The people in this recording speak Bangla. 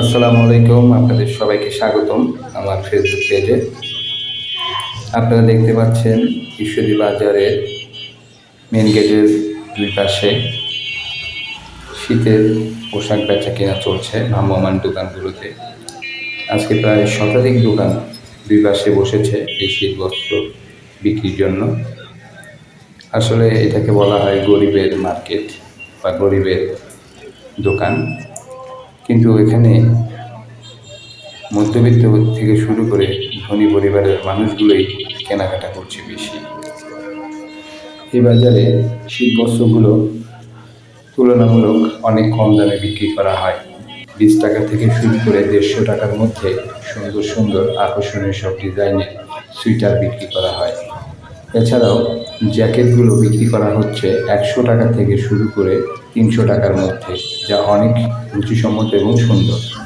আসসালামু আলাইকুম, আপনাদের সবাইকে স্বাগতম আমার ফেসবুক পেজে আপনারা দেখতে পাচ্ছেন ঈশ্বরী বাজারের মেন গেটের দুই পাশে শীতের পোশাক বেচা কেনা চলছে ভ্রাম্যমান দোকানগুলোতে। আজকে প্রায় শতাধিক দোকান দুই পাশে বসেছে এই শীত বস্ত্র বিক্রির জন্য। আসলে এটাকে বলা হয় গরিবের মার্কেট বা গরিবের দোকান। কিন্তু এখানে মধ্যবিত্ত থেকে শুরু করে ধনী পরিবারের মানুষগুলোই কেনাকাটা করছে বেশি। এই বাজারে শীত বস্ত্রগুলো তুলনামূলক অনেক কম দামে বিক্রি করা হয়। বিশ টাকা থেকে শুরু করে দেড়শো টাকার মধ্যে সুন্দর সুন্দর আকর্ষণীয় সব ডিজাইনের সুইটার বিক্রি করা হয়। এছাড়াও জ্যাকেটগুলো বিক্রি করা হচ্ছে একশো টাকা থেকে শুরু করে তিনশো টাকার মধ্যে, যা অনেক রুচিসম্মত এবং সুন্দর।